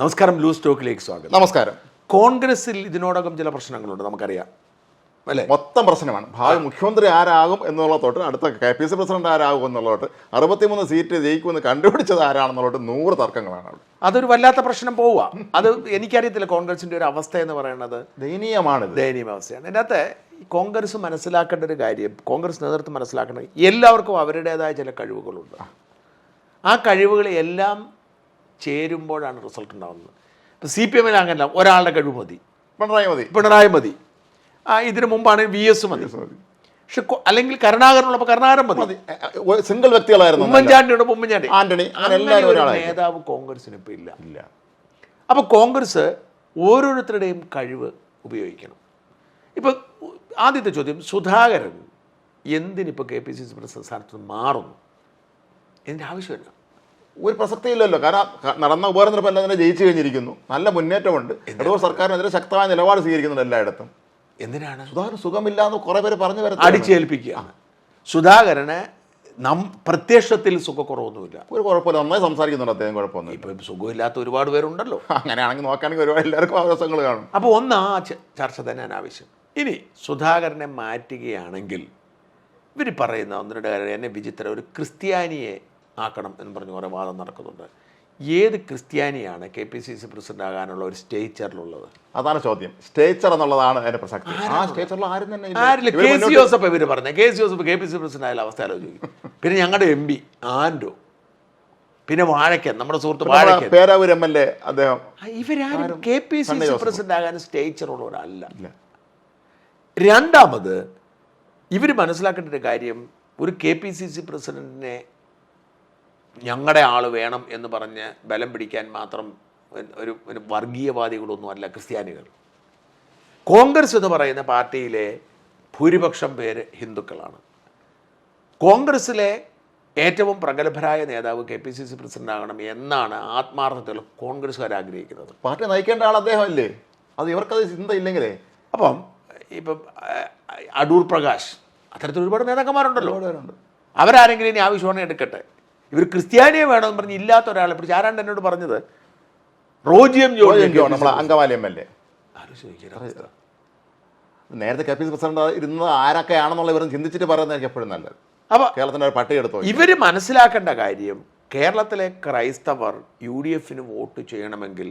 നമസ്കാരം ലൂസ് ടോക്കിലേക്ക് സ്വാഗതം. നമസ്കാരം. കോൺഗ്രസിൽ ഇതിനോടകം ചില പ്രശ്നങ്ങളുണ്ട് നമുക്കറിയാം. അല്ലേ? മൊത്തം പ്രശ്നമാണ്. ഭാവി മുഖ്യമന്ത്രി ആരാകും എന്നുള്ള തൊട്ട് അടുത്ത കെ പി സി പ്രസിഡന്റ് ആരാകും എന്നുള്ള തൊട്ട് അറുപത്തിമൂന്ന് സീറ്റ് ജയിക്കുമെന്ന് കണ്ടുപിടിച്ചത് ആരാണെന്നുള്ള നൂറ് തർക്കങ്ങളാണ് അവിടെ. അതൊരു വല്ലാത്ത പ്രശ്നം പോവുക. അത് എനിക്കറിയത്തില്ല കോൺഗ്രസിന്റെ ഒരു അവസ്ഥ എന്ന് പറയുന്നത് ദയനീയമാണ് ദയനീയാവസ്ഥയാണ് ഇതിനകത്ത് കോൺഗ്രസ് മനസ്സിലാക്കേണ്ട ഒരു കാര്യം കോൺഗ്രസ് നേതൃത്വം മനസ്സിലാക്കേണ്ട എല്ലാവർക്കും അവരുടേതായ ചില കഴിവുകളുണ്ട്. ആ കഴിവുകൾ എല്ലാം ചേരുമ്പോഴാണ് റിസൾട്ട് ഉണ്ടാകുന്നത് ഇപ്പം സി പി എമ്മിൽ അങ്ങനല്ല ഒരാളുടെ കഴിവ് മതി. പിണറായി മതി. പിണറായി മതി. ആ ഇതിനു മുമ്പാണ് വി എസ് മതി. പക്ഷെ അല്ലെങ്കിൽ കരുണാകരനുള്ളപ്പോൾ കരുണാകരൻ മതി. സിംഗിൾ വ്യക്തികളായിരുന്നു. ഉമ്മൻചാണ്ടിയുടെ ഉമ്മൻചാണ്ടി. ആന്റണി അങ്ങനെ അങ്ങനെ നേതാവ് കോൺഗ്രസിന് ഇപ്പം ഇല്ല. ഇല്ല. അപ്പോൾ കോൺഗ്രസ് ഓരോരുത്തരുടെയും കഴിവ് ഉപയോഗിക്കണം. ഇപ്പം ആദ്യത്തെ ചോദ്യം Sudhakaran എന്തിനിപ്പോൾ K P C C president സ്ഥാനത്ത് മാറുന്നു? ഇതിന്റെ ആവശ്യമില്ല. ഒരു പ്രസക്തിയില്ലല്ലോ. കാരണം നടന്ന ഉപതെരഞ്ഞെടുപ്പ് എല്ലാം തന്നെ ജയിച്ചു കഴിഞ്ഞിരിക്കുന്നു. നല്ല മുന്നേറ്റമുണ്ട്. ഇടവർ സർക്കാരിനെതിരെ ശക്തമായ നിലപാട് സ്വീകരിക്കുന്നുണ്ട് എല്ലായിടത്തും. എന്തിനാണ്? സുധാകരൻ സുഖമില്ലാന്ന് കുറേ പേര് പറഞ്ഞു വരുന്നത് അടിച്ചേൽപ്പിക്കുക. സുധാകരന് നം പ്രത്യക്ഷത്തിൽ സുഖക്കുറവൊന്നുമില്ല. ഒരു കുഴപ്പമില്ല. നന്നായി സംസാരിക്കുന്നുണ്ട് അദ്ദേഹം കുഴപ്പമൊന്നും ഇപ്പം സുഖമില്ലാത്ത ഒരുപാട് പേരുണ്ടല്ലോ. അങ്ങനെയാണെങ്കിൽ നോക്കുകയാണെങ്കിൽ ഒരുപാട് എല്ലാവർക്കും അവകാശങ്ങൾ കാണും. അപ്പോൾ ഒന്ന് ആ ചർച്ച തന്നെ ആവശ്യം ഇനി സുധാകരനെ മാറ്റുകയാണെങ്കിൽ ഇവർ പറയുന്ന ഒന്നിനുടെ കാര്യം എന്നെ വിചിത്ര. ഒരു ക്രിസ്ത്യാനിയെ ആക്കണം എന്ന് പറഞ്ഞ് കുറേ വാദം നടക്കുന്നുണ്ട്. ഏത് ക്രിസ്ത്യാനിയാണ് K P C C president ആകാനുള്ള ഒരു സ്റ്റേച്ചറിലുള്ളത്? അതാണ് ചോദ്യം. സ്റ്റേച്ചർ എന്നുള്ളതാണ് അതിന്റെ പ്രസക്തി. ആ സ്റ്റേച്ചറിൽ ആരും തന്നെ. ആരില്ല. കെ സി ജോസഫ് ഇവർ പറഞ്ഞത് K C Joseph K P C president ആയാലും അവസ്ഥ ആലോചിക്കും. പിന്നെ ഞങ്ങളുടെ എം പി ആൻഡോ പിന്നെ വാഴക്കൻ നമ്മുടെ സുഹൃത്ത് Vazhakkan. Peravoor M L A അദ്ദേഹം. ഇവരാരും K P C C. President ആകാൻ സ്റ്റേച്ചറുള്ളവരല്ല. രണ്ടാമത് ഇവർ മനസ്സിലാക്കേണ്ട ഒരു കാര്യം ഒരു കെ പി സി സി പ്രസിഡന്റിനെ ഞങ്ങളുടെ ആൾ വേണം എന്ന് പറഞ്ഞ് ബലം പിടിക്കാൻ മാത്രം ഒരു ഒരു വർഗീയവാദികളൊന്നും അല്ല ക്രിസ്ത്യാനികൾ. കോൺഗ്രസ് എന്ന് പറയുന്ന പാർട്ടിയിലെ ഭൂരിപക്ഷം പേര് ഹിന്ദുക്കളാണ്. കോൺഗ്രസ്സിലെ ഏറ്റവും പ്രഗത്ഭരായ നേതാവ് K P C C president ആകണം എന്നാണ് ആത്മാർത്ഥത്തിൽ കോൺഗ്രസ്സുകാർ ആഗ്രഹിക്കുന്നത്. പാർട്ടി നയിക്കേണ്ട ആൾ അദ്ദേഹമല്ലേ അത് ഇവർക്കത് ചിന്ത ഇല്ലെങ്കിലേ അപ്പം ഇപ്പം അടൂർ പ്രകാശ് അത്തരത്തിൽ ഒരുപാട് നേതാക്കന്മാരുണ്ടല്ലോ. അവരാരെങ്കിലും ഇനി ആവശ്യമാണെങ്കിൽ എടുക്കട്ടെ. ഇവർ ക്രിസ്ത്യാനിയെ വേണമെന്ന് പറഞ്ഞ് ഇല്ലാത്ത ഒരാളെ പിടിച്ച് ആരാണ്ട് എന്നോട് പറഞ്ഞത്? റോജിയം ജോർജ് നമ്മളെ അങ്കമാലി എം എൽ എ. നേരത്തെ കെ പി സി പ്രസിഡന്റ് ഇരുന്നത് ആരൊക്കെയാണെന്നുള്ള ഇവരും ചിന്തിച്ചിട്ട് പറയുന്നതായിരിക്കും എപ്പോഴും നല്ലത്. അപ്പോൾ കേരളത്തിന്റെ ഒരു പട്ടിക എടുത്തു ഇവർ മനസ്സിലാക്കേണ്ട കാര്യം കേരളത്തിലെ ക്രൈസ്തവർ യു ഡി എഫിന് വോട്ട് ചെയ്യണമെങ്കിൽ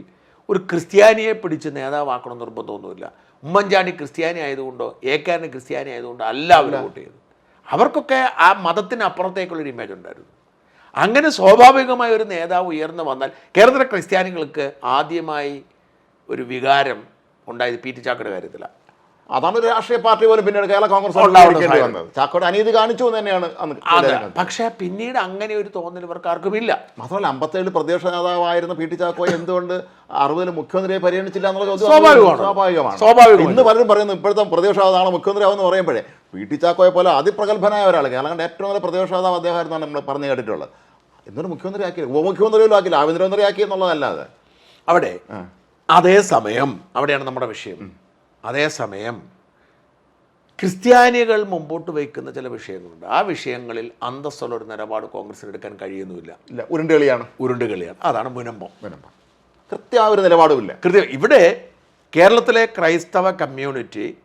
ഒരു ക്രിസ്ത്യാനിയെ പിടിച്ച് നേതാവാക്കണം നിർബന്ധമൊന്നുമില്ല. ഉമ്മൻചാണ്ടി ക്രിസ്ത്യാനി ആയതുകൊണ്ടോ ഏക്കാരന് ക്രിസ്ത്യാനി ആയതുകൊണ്ടോ അല്ല അവർ വോട്ട് ചെയ്തത്. അവർക്കൊക്കെ ആ മതത്തിന് അപ്പുറത്തേക്കുള്ളൊരു ഇമേജ് ഉണ്ടായിരുന്നു. അങ്ങനെ സ്വാഭാവികമായ ഒരു നേതാവ് ഉയർന്നു വന്നാൽ കേരളത്തിലെ ക്രിസ്ത്യാനികൾക്ക് ആദ്യമായി ഒരു വികാരം ഉണ്ടായത് പി ടി ചാക്കയുടെ കാര്യത്തിലാണ്. അതാണ് ഒരു രാഷ്ട്രീയ പാർട്ടി പോലും പിന്നീട് കേരള കോൺഗ്രസ് വന്നത്. ചാക്കോട് അനീതി കാണിച്ചു എന്ന് തന്നെയാണ് അന്ന് പക്ഷെ പിന്നീട് അങ്ങനെ ഒരു തോന്നൽ ഇവർക്ക് ആർക്കും ഇല്ല. മാത്രമല്ല അമ്പത്തേഴിൽ പ്രതിപക്ഷ നേതാവായിരുന്ന പി ടി ചാക്കോ എന്തുകൊണ്ട് അറുപതിൽ മുഖ്യമന്ത്രിയെ പരിഗണിച്ചില്ല എന്നുള്ള ചോദ്യം സ്വാഭാവികമാണ്. സ്വാഭാവികമാണ്. സ്വാഭാവികം ഇന്ന് പലരും പറയുന്നു ഇപ്പോഴത്തെ പ്രതിപക്ഷ നേതാവാണ് മുഖ്യമന്ത്രി ആവുമെന്ന് പറയുമ്പോഴേ പി ടി ചാക്കോയെ പോലെ അതിപ്രഗത്ഭനായ ഒരാൾ കേരളത്തിന്റെ ഏറ്റവും നല്ല പ്രതിപക്ഷ നേതാവ് അദ്ദേഹമായിരുന്നാണ് നമ്മൾ പറഞ്ഞു കേട്ടിട്ടുള്ളത്. എന്നൊരു മുഖ്യമന്ത്രി ആക്കി ഉപമുഖ്യമന്ത്രി പോലും ആക്കില്ല ആഭ്യന്തരമന്ത്രി ആക്കി എന്നുള്ളതല്ലാതെ അവിടെ അതേസമയം അവിടെയാണ് നമ്മുടെ വിഷയം. അതേസമയം ക്രിസ്ത്യാനികൾ മുമ്പോട്ട് വയ്ക്കുന്ന ചില വിഷയങ്ങളുണ്ട്. ആ വിഷയങ്ങളിൽ അന്തസ്സുള്ള ഒരു നിലപാട് കോൺഗ്രസിന് എടുക്കാൻ കഴിയുന്നുമില്ല. ഇല്ല ഉരുണ്ടുകളിയാണ്. ഉരുണ്ടുകളിയാണ്. അതാണ് മുനമ്പം. മുനമ്പം. കൃത്യ ഒരു നിലപാടുമില്ല കൃത്യ. ഇവിടെ കേരളത്തിലെ ക്രൈസ്തവ കമ്മ്യൂണിറ്റി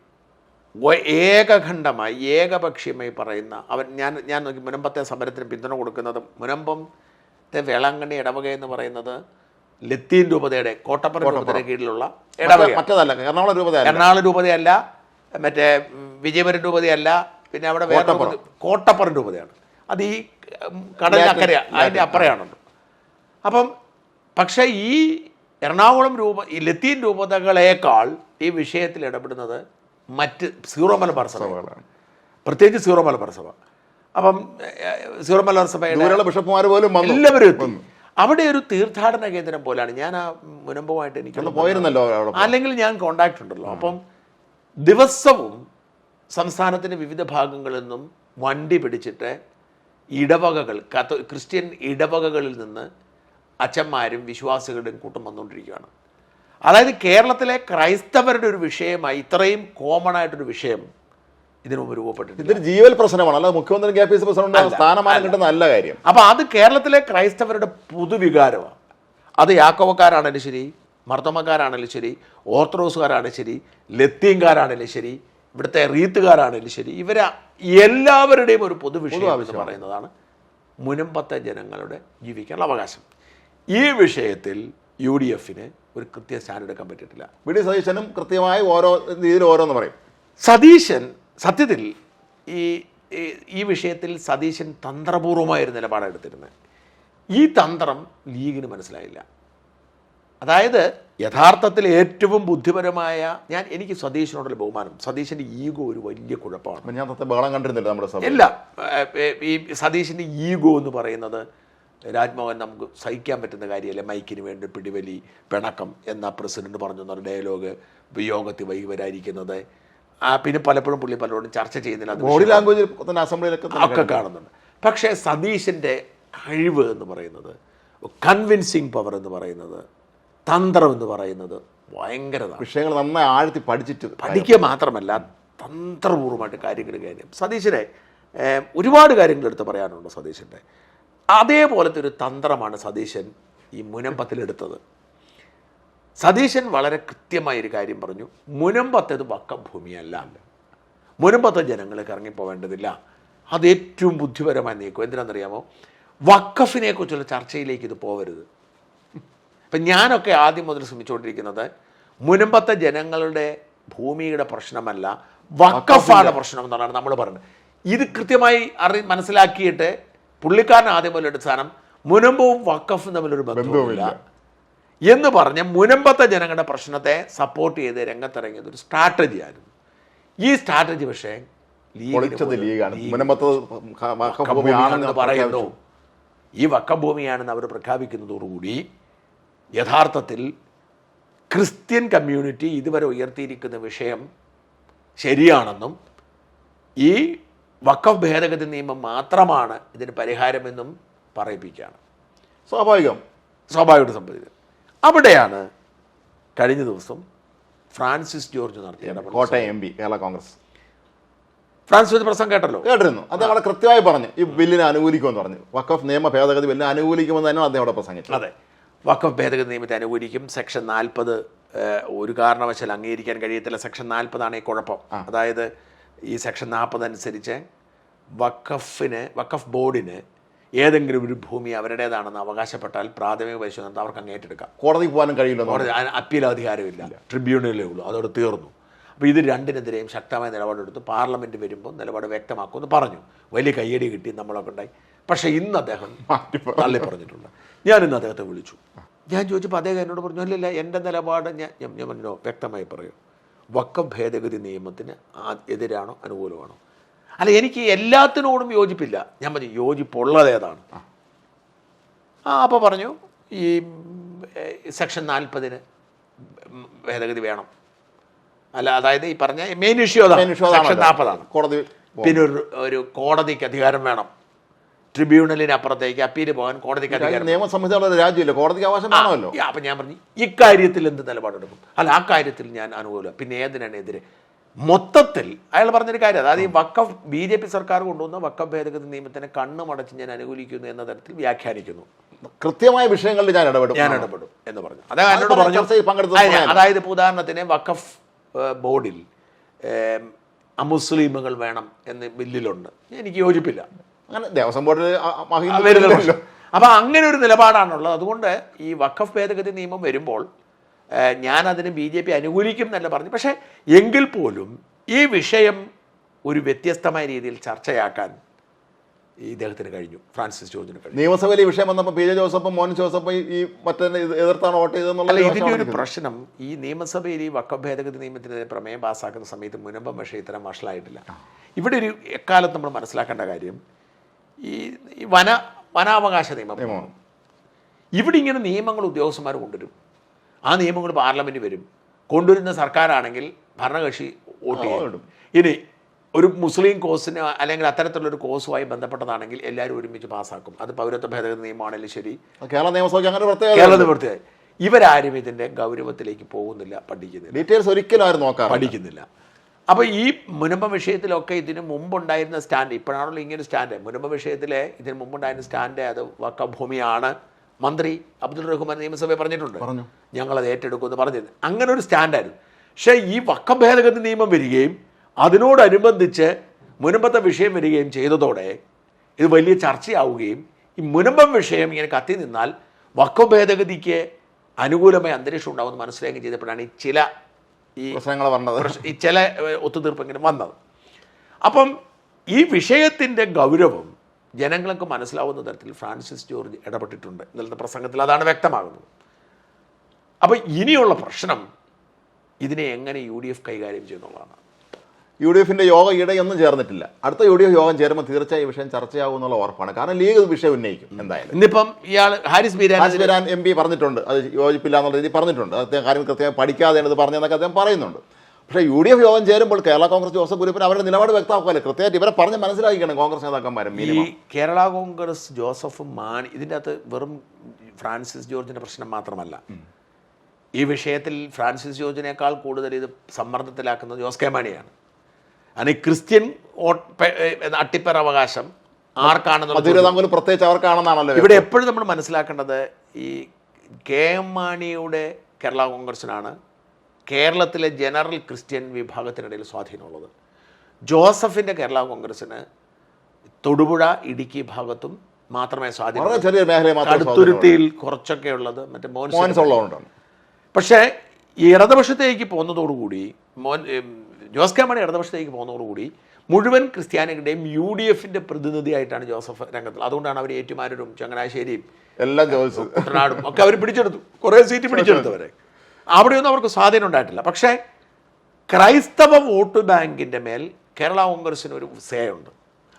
ഏകഖണ്ഡമായി ഏകപക്ഷീയമായി പറയുന്ന അവൻ ഞാൻ ഞാൻ നോക്കി മുനമ്പത്തെ സമരത്തിന് പിന്തുണ കൊടുക്കുന്നത് മുനമ്പത്തെ വേളാങ്കണ്ണി ഇടവക എന്ന് പറയുന്നത് ലത്തീൻ രൂപതയുടെ കോട്ടപ്പുറം രൂപതയുടെ കീഴിലുള്ള മറ്റേതല്ല എറണാകുളം രൂപത എറണാകുളം രൂപതയല്ല മറ്റേ വിജയപുരം രൂപതയല്ല പിന്നെ അവിടെ വേറെ കോട്ടപ്പുറം. രൂപതയാണ്. അത് ഈ കടലിനക്കര അതിന്റെ അപ്പുറയാണല്ലോ അപ്പം പക്ഷേ ഈ എറണാകുളം രൂപ ഈ ലത്തീൻ രൂപതകളേക്കാൾ ഈ വിഷയത്തിൽ ഇടപെടുന്നത് മറ്റ് സീറോ മലബാർ സഭകളാണ്. പ്രത്യേകിച്ച് സീറോ മലബാർ സഭ. അപ്പം സീറോ മലബാർ സഭയുടെ ബിഷപ്പുമാർ പോലും എല്ലാവരും എത്തി. അവിടെ ഒരു തീർത്ഥാടന കേന്ദ്രം പോലെയാണ് ഞാൻ ആ മുനമ്പുമായിട്ട് എനിക്ക് പോയിരുന്നല്ലോ അല്ലെങ്കിൽ ഞാൻ കോണ്ടാക്ട് ഉണ്ടല്ലോ. അപ്പം ദിവസവും സംസ്ഥാനത്തിന്റെ വിവിധ ഭാഗങ്ങളിൽ നിന്നും വണ്ടി പിടിച്ചിട്ട് ഇടവകകൾ കത്ത ക്രിസ്ത്യൻ ഇടവകകളിൽ നിന്ന് അച്ഛന്മാരും വിശ്വാസികളുടെയും കൂട്ടം വന്നുകൊണ്ടിരിക്കുകയാണ്. അതായത് കേരളത്തിലെ ക്രൈസ്തവരുടെ ഒരു വിഷയമായി ഇത്രയും കോമൺ ആയിട്ടൊരു വിഷയം ഇതിനു മുമ്പ് രൂപപ്പെട്ടിട്ടുണ്ട് ഇതൊരു ജീവൽ പ്രശ്നമാണ്. അല്ലാതെ മുഖ്യമന്ത്രി കെ പി സി പ്രസിഡന്റ് സ്ഥാനമാനം കിട്ടുന്ന നല്ല കാര്യം. അപ്പോൾ അത് കേരളത്തിലെ ക്രൈസ്തവരുടെ പൊതുവികാരമാണ്. അത് യാക്കോവക്കാരാണെങ്കിലും ശരി മർദ്ദമക്കാരാണെങ്കിലും ശരി ഓർത്തഡോക്സുകാരാണെങ്കിലും ശരി ലത്തീൻകാരാണെങ്കിലും ശരി ഇവിടുത്തെ റീത്തുകാരാണെങ്കിലും ശരി ഇവരെ എല്ലാവരുടെയും ഒരു പൊതുവിഷയം എന്ന് പറയുന്നതാണ് മുനമ്പത്തെ ജനങ്ങളുടെ ജീവിക്കാനുള്ള അവകാശം. ഈ വിഷയത്തിൽ യു ഡി എഫിന് ഒരു കൃത്യ സ്റ്റാൻഡ് എടുക്കാൻ പറ്റിയിട്ടില്ല. വി ഡി സതീശനും കൃത്യമായി ഓരോ രീതിയിൽ ഓരോന്ന് പറയും. സതീശൻ സത്യത്തിൽ ഈ ഈ- വിഷയത്തിൽ സതീശൻ തന്ത്രപൂർവമായൊരു നിലപാടാണ് എടുത്തിരുന്നത്. ഈ തന്ത്രം ലീഗിന് മനസ്സിലായില്ല. അതായത് യഥാർത്ഥത്തിൽ ഏറ്റവും ബുദ്ധിപരമായ ഞാൻ എനിക്ക് സതീശനോടുള്ള ബഹുമാനം. സതീശന്റെ ഈഗോ ഒരു വലിയ കുഴപ്പമാണ്. ഞാൻ ബഹളം കണ്ടിരുന്നില്ല നമ്മുടെ ഇല്ല. ഈ സതീശിന്റെ ഈഗോ എന്ന് പറയുന്നത് രാജ്മോഹൻ നമുക്ക് സഹിക്കാൻ പറ്റുന്ന കാര്യമല്ല? മൈക്കിന് വേണ്ടി പിടിവലി പിണക്കം എന്ന പ്രസിഡന്റ് പറഞ്ഞു എന്നൊരു ഡയലോഗ് യോഗത്തിൽ വൈകി വരാതിരിക്കുന്നത് പിന്നെ പലപ്പോഴും പുള്ളി പലരോടും ചർച്ച ചെയ്യുന്നില്ല. ബോഡി ലാംഗ്വേജിൽ തന്നെ അസംബ്ലിയിലൊക്കെ ഒക്കെ കാണുന്നുണ്ട്. പക്ഷേ സതീശന്റെ കഴിവ് എന്ന് പറയുന്നത് കൺവിൻസിങ് പവർ എന്ന് പറയുന്നത് തന്ത്രം എന്ന് പറയുന്നത് ഭയങ്കരതാണ്. വിഷയങ്ങൾ നന്നായി ആഴ്ത്തി പഠിച്ചിട്ട് പഠിക്കുക മാത്രമല്ല തന്ത്രപൂർവമായിട്ട് കാര്യങ്ങൾ കാര്യം. സതീശനെ ഒരുപാട് കാര്യങ്ങൾ എടുത്ത് പറയാനുണ്ട് സതീശന്റെ അതേപോലത്തെ ഒരു തന്ത്രമാണ് സതീശൻ ഈ മുനമ്പത്തിലെടുത്തത്. സതീശൻ വളരെ കൃത്യമായ ഒരു കാര്യം പറഞ്ഞു. മുനമ്പത്തത് വക്കഭൂമിയല്ല. മുനമ്പത്തെ ജനങ്ങൾക്ക് ഇറങ്ങിപ്പോവേണ്ടതില്ല. അത് ഏറ്റവും ബുദ്ധിപരമായി നീക്കും. എന്തിനാണെന്നറിയാമോ? വക്കഫിനെ കുറിച്ചുള്ള ചർച്ചയിലേക്ക് ഇത് പോവരുത്. ഇപ്പം ഞാനൊക്കെ ആദ്യം മുതൽ ശ്രമിച്ചുകൊണ്ടിരിക്കുന്നത് മുനമ്പത്തെ ജനങ്ങളുടെ ഭൂമിയുടെ പ്രശ്നമല്ല വക്കഫാണ് പ്രശ്നം എന്നാണ് നമ്മൾ പറയുന്നത്. ഇത് കൃത്യമായി അറി മനസ്സിലാക്കിയിട്ട് പുള്ളിക്കാരൻ ആദ്യം മുതൽ എടുത്ത സാധനം മുനമ്പവും വക്കഫും തമ്മിലൊരു ബന്ധവുമില്ല. എന്ന് പറഞ്ഞ് മുനമ്പത്തെ ജനങ്ങളുടെ പ്രശ്നത്തെ സപ്പോർട്ട് ചെയ്ത് രംഗത്തിറങ്ങിയത് ഒരു സ്ട്രാറ്റജി ആയിരുന്നു. ഈ സ്ട്രാറ്റജി പക്ഷേ പറയുന്നു. ഈ വക്കഭൂമിയാണെന്ന് അവർ പ്രഖ്യാപിക്കുന്നതോടുകൂടി യഥാർത്ഥത്തിൽ ക്രിസ്ത്യൻ കമ്മ്യൂണിറ്റി ഇതുവരെ ഉയർത്തിയിരിക്കുന്ന വിഷയം ശരിയാണെന്നും ഈ വക്കഫ് ഭേദഗതി നിയമം മാത്രമാണ് ഇതിന് പരിഹാരമെന്നും പറയിപ്പിക്കുകയാണ്. സ്വാഭാവികം. സ്വാഭാവികമായിട്ട് സംഭവിച്ചത് അവിടെയാണ് കഴിഞ്ഞ ദിവസം ഫ്രാൻസിസ് ജോർജ് നടത്തിയ കോട്ടയം എം പി കേരള കോൺഗ്രസ്. ഫ്രാൻസിസ് ജോർജ് പ്രസംഗം കേട്ടല്ലോ. കേട്ടിരുന്നു. അദ്ദേഹം അവിടെ കൃത്യമായി പറഞ്ഞു. ഈ ബില്ലിനെ അനുകൂലിക്കുമെന്ന് പറഞ്ഞു. വക്കഫ് നിയമ ഭേദഗതി ബില്ലിനെ അനുകൂലിക്കുമെന്ന് തന്നെ അദ്ദേഹം അവിടെ പ്രസംഗിച്ചു അതെ. വഖഫ് ഭേദഗതി നിയമത്തെ അനുകൂലിക്കും. സെക്ഷൻ നാൽപ്പത് ഒരു കാരണവശാൽ അംഗീകരിക്കാൻ കഴിയത്തില്ല. സെക്ഷൻ നാൽപ്പതാണ് ഈ കുഴപ്പം. അതായത് ഈ സെക്ഷൻ നാൽപ്പത് അനുസരിച്ച് വഖഫിന് വഖഫ് ബോർഡിന് ഏതെങ്കിലും ഒരു ഭൂമി അവരുടേതാണെന്ന് അവകാശപ്പെട്ടാൽ പ്രാഥമിക പരിശോധന അവർക്ക് അങ്ങ് ഏറ്റെടുക്കാം. കോടതി പോകാനും കഴിയില്ല കോടതി അപ്പീൽ അധികാരമില്ല ട്രിബ്യൂണലേ ഉള്ളൂ. അതോടെ തീർന്നു. അപ്പോൾ ഇത് രണ്ടിനെതിരെയും ശക്തമായ നിലപാടെടുത്ത് പാർലമെന്റ് വരുമ്പോൾ നിലപാട് വ്യക്തമാക്കുമെന്ന് പറഞ്ഞു. വലിയ കയ്യടി കിട്ടി നമ്മളൊക്കെ ഉണ്ടായി. പക്ഷേ ഇന്ന് അദ്ദേഹം. തള്ളി പറഞ്ഞിട്ടുണ്ട്. ഞാൻ ഇന്ന് അദ്ദേഹത്തെ വിളിച്ചു. ഞാൻ ചോദിച്ചപ്പോൾ അദ്ദേഹം എന്നോട് പറഞ്ഞു അല്ലല്ല എന്റെ നിലപാട് ഞാൻ ഞാൻ വ്യക്തമായി പറയൂ. വക്കം ഭേദഗതി നിയമത്തിന് എതിരാണോ അനുകൂലമാണോ? അല്ല എനിക്ക് എല്ലാത്തിനോടും യോജിപ്പില്ല. ഞാൻ പറഞ്ഞു യോജിപ്പുള്ളത് ഏതാണ്? ആ. അപ്പോൾ പറഞ്ഞു ഈ സെക്ഷൻ നാൽപ്പതിന് ഭേദഗതി വേണം. അല്ല അതായത് ഈ പറഞ്ഞ മെയിൻ ഇഷ്യൂ അതാണ്. സെക്ഷൻ നാൽപ്പതാണ് കോടതി പിന്നെ ഒരു ഒരു കോടതിക്ക് അധികാരം വേണം. ട്രിബ്യൂണലിന് അപ്പുറത്തേക്ക് അപ്പീൽ പോകാൻ കോടതിക്ക് അധികാരം നിയമ സംഹിതയുള്ള രാജ്യമില്ല. കോടതിക്ക് അവകാശം വേണമല്ലോ. ആ, ഞാൻ പറഞ്ഞു ഇക്കാര്യത്തിൽ എന്ത് നിലപാടെടുക്കും? അല്ല ആ കാര്യത്തിൽ ഞാൻ അനുകൂലം. പിന്നെ ഏതിനാണ് എതിരെ? മൊത്തത്തിൽ അയാൾ പറഞ്ഞൊരു കാര്യം അതായത് ഈ വക്കഫ് ബി ജെ പി സർക്കാർ കൊണ്ടുവന്ന വക്കഫ് ഭേദഗതി നിയമത്തിനെ കണ്ണുമടച്ച് ഞാൻ അനുകൂലിക്കുന്നു എന്ന തരത്തിൽ വ്യാഖ്യാനിക്കുന്നു. കൃത്യമായ വിഷയങ്ങളിൽ ഞാൻ ഇടപെടും. ഞാൻ ഇടപെടും എന്ന് പറഞ്ഞു. അതായത് എന്നോട് പറഞ്ഞ. അതായത് ഇപ്പോൾ ഉദാഹരണത്തിന് വക്കഫ് ബോർഡിൽ അമുസ്ലിമുകൾ വേണം എന്ന് ബില്ലിലുണ്ട്. എനിക്ക് യോജിപ്പില്ല. അങ്ങനെ ദേവസ്വം ബോർഡിൽ അപ്പം അങ്ങനെ ഒരു നിലപാടാണുള്ളത്. അതുകൊണ്ട് ഈ വഖഫ് ഭേദഗതി നിയമം വരുമ്പോൾ അതിന് ബി ജെ പി അനുകൂലിക്കും എന്നല്ല പറഞ്ഞു. പക്ഷേ എങ്കിൽ പോലും ഈ വിഷയം ഒരു വ്യത്യസ്തമായ രീതിയിൽ ചർച്ചയാക്കാൻ ഇദ്ദേഹത്തിന് കഴിഞ്ഞു. ഫ്രാൻസിസ് ജോർജിന് കഴിഞ്ഞു. നിയമസഭയിൽ ഈ വിഷയം വന്നപ്പോൾ പി ജെ ജോസഫും മോഹൻ ജോസഫും ഈ- മറ്റേ എതിർത്താണ് വോട്ട് അല്ല ചെയ്തെന്നുള്ള ഇതിന്റെ ഒരു പ്രശ്നം ഈ നിയമസഭയിൽ ഈ വക്ക ഭേദഗതി നിയമത്തിനെതിരെ പ്രമേയം പാസ്സാക്കുന്ന സമയത്ത് മുനമ്പം പക്ഷേ ഇത്തരം വഷളായിട്ടില്ല. ഇവിടെ ഒരു എക്കാലത്ത് നമ്മൾ മനസ്സിലാക്കേണ്ട കാര്യം ഈ വന വനാവകാശ നിയമം. ഇവിടെ ഇങ്ങനെ നിയമങ്ങൾ ഉദ്യോഗസ്ഥന്മാർ കൊണ്ടുവരും. ആ നിയമങ്ങൾ പാർലമെന്റ് വരും. കൊണ്ടുവരുന്ന സർക്കാരാണെങ്കിൽ ഭരണകക്ഷി വോട്ട് ചെയ്യും. ഇനി ഒരു മുസ്ലിം കോഴ്സിന് അല്ലെങ്കിൽ അത്തരത്തിലുള്ളൊരു കോഴ്സുമായി ബന്ധപ്പെട്ടതാണെങ്കിൽ എല്ലാവരും ഒരുമിച്ച് പാസ്സാക്കും. അത് പൗരത്വ ഭേദഗതി നിയമമാണെങ്കിലും ശരി. കേരള നിയമസഭയ്ക്ക് അങ്ങനെ പ്രത്യേകത കേരള നിവൃത്തിയായി ഇവരാരും ഇതിന്റെ ഗൗരവത്തിലേക്ക് പോകുന്നില്ല പഠിക്കുന്നില്ല. ഡീറ്റെയിൽസ് ഒരിക്കലും ആരും നോക്കാം പഠിക്കുന്നില്ല. അപ്പോൾ ഈ മുനമ്പ വിഷയത്തിലൊക്കെ ഇതിന് മുമ്പുണ്ടായിരുന്ന സ്റ്റാൻഡ് ഇപ്പോഴാണല്ലോ ഇങ്ങനെ സ്റ്റാൻഡ്. മുനമ്പ വിഷയത്തിലെ ഇതിന് മുമ്പുണ്ടായിരുന്ന സ്റ്റാൻഡ് അത് വക്കഭൂമിയാണ് മന്ത്രി അബ്ദുൾ റഹ്മാൻ നിയമസഭയിൽ പറഞ്ഞിട്ടുണ്ട്. പറഞ്ഞു. അത് ഏറ്റെടുക്കുമെന്ന് പറഞ്ഞത് അങ്ങനെ ഒരു സ്റ്റാൻഡായിരുന്നു. പക്ഷേ ഈ വക്കം ഭേദഗതി നിയമം വരികയും അതിനോടനുബന്ധിച്ച് മുനമ്പത്തെ വിഷയം വരികയും ചെയ്തതോടെ ഇത് വലിയ ചർച്ചയാവുകയും ഈ മുനമ്പം വിഷയം ഇങ്ങനെ കത്തി നിന്നാൽ വക്കം ഭേദഗതിക്ക് അനുകൂലമായ അന്തരീക്ഷം ഉണ്ടാവുമെന്ന് മനസ്സിലാക്കുകയും ചെയ്തപ്പോഴാണ് ഈ ചില ഈ പ്രശ്നങ്ങൾ വന്നത്. ഈ ചില ഒത്തുതീർപ്പെങ്കിലും ഒത്തുതീർപ്പ് ഇങ്ങനെ വന്നത്. അപ്പം ഈ വിഷയത്തിന്റെ ഗൗരവം ജനങ്ങൾക്ക് മനസ്സിലാവുന്ന തരത്തിൽ ഫ്രാൻസിസ് ജോർജ് ഇടപെട്ടിട്ടുണ്ട് ഇന്നലത്തെ പ്രസംഗത്തിൽ അതാണ് വ്യക്തമാകുന്നത്. അപ്പോൾ ഇനിയുള്ള പ്രശ്നം ഇതിനെ എങ്ങനെ യു ഡി എഫ് കൈകാര്യം ചെയ്യുന്നുള്ളതാണ്. യു ഡി എഫിന്റെ യോഗം ഇടയൊന്നും ചേർന്നിട്ടില്ല. അടുത്ത യു ഡി എഫ് യോഗം ചേരുമ്പോൾ തീർച്ചയായും ഈ വിഷയം ചർച്ചയാകും എന്നുള്ള ഉറപ്പാണ്. കാരണം ലീഗ് വിഷയം ഉന്നയിക്കും എന്തായാലും. ഇന്നിപ്പം ഇയാൾ ഹാരിസ് ബീരാൻ രാജ്ബിരാൻ എം പി പറഞ്ഞിട്ടുണ്ട്. അത് യോജിപ്പില്ല എന്നുള്ള രീതി പറഞ്ഞിട്ടുണ്ട്. അദ്ദേഹം കാര്യം കൃത്യമായി പഠിക്കാതെയാണ് ഇത് പറഞ്ഞതെന്നൊക്കെ അദ്ദേഹം പറയുന്നുണ്ട്. പക്ഷേ യു ഡി എഫ് യോഗം ചേരുമ്പോൾ കേരള കോൺഗ്രസ് ജോസഫ് ഗ്രൂപ്പിന് അവരുടെ നിലപാട് വ്യക്തമാക്കുമല്ലോ? കൃത്യമായിട്ട് ഇവരെ പറഞ്ഞ് മനസ്സിലാക്കിക്കണം കോൺഗ്രസ് നേതാക്കന്മാരും ഈ കേരള കോൺഗ്രസ് ജോസഫും മാണി ഇതിന്റെ അകത്ത് വെറും ഫ്രാൻസിസ് ജോർജിന്റെ പ്രശ്നം മാത്രമല്ല. ഈ വിഷയത്തിൽ ഫ്രാൻസിസ് ജോർജിനേക്കാൾ കൂടുതൽ ഇത് സമ്മർദ്ദത്തിലാക്കുന്നത് ജോസ് കെ മാണിയാണ്. ഈ ക്രിസ്ത്യൻ അട്ടിപ്പറവകാശം ആർക്കാണെന്നുള്ള പ്രത്യേകിച്ച് അവർക്കാണെന്നാണല്ലോ ഇവിടെ എപ്പോഴും നമ്മൾ മനസ്സിലാക്കേണ്ടത് ഈ കെ എം മാണിയുടെ കേരള കോൺഗ്രസിനാണ്. കേരളത്തിലെ ജനറൽ ക്രിസ്ത്യൻ വിഭാഗത്തിനിടയിൽ സ്വാധീനമുള്ളത്. ജോസഫിന്റെ കേരള കോൺഗ്രസ്സിന് തൊടുപുഴ ഇടുക്കി ഭാഗത്തും മാത്രമേ സ്വാധീനം കടുത്തുരുത്തിയിൽ കുറച്ചൊക്കെ ഉള്ളത് മറ്റേ പക്ഷേ ഈ ഇടതുപക്ഷത്തേക്ക് പോകുന്നതോടുകൂടി മോൻ ജോസ് കെ മണി ഇടതുപക്ഷത്തേക്ക് പോകുന്നതോടുകൂടി മുഴുവൻ ക്രിസ്ത്യാനികളുടെയും യു ഡി എഫിന്റെ പ്രതിനിധിയായിട്ടാണ് ജോസഫ് രംഗത്തിൽ അതുകൊണ്ടാണ് അവർ ഏറ്റുമാരൂരും ചങ്ങനാശ്ശേരിയും എല്ലാം ജോസഫ് കുട്ടനാടും ഒക്കെ അവർ പിടിച്ചെടുത്തു. കുറേ സീറ്റ് പിടിച്ചെടുത്തവരെ അവിടെയൊന്നും അവർക്ക് സ്വാധീനം ഉണ്ടായിട്ടില്ല. പക്ഷേ ക്രൈസ്തവ വോട്ട് ബാങ്കിന്റെ മേൽ കേരള കോൺഗ്രസിന് ഒരു സേയുണ്ട്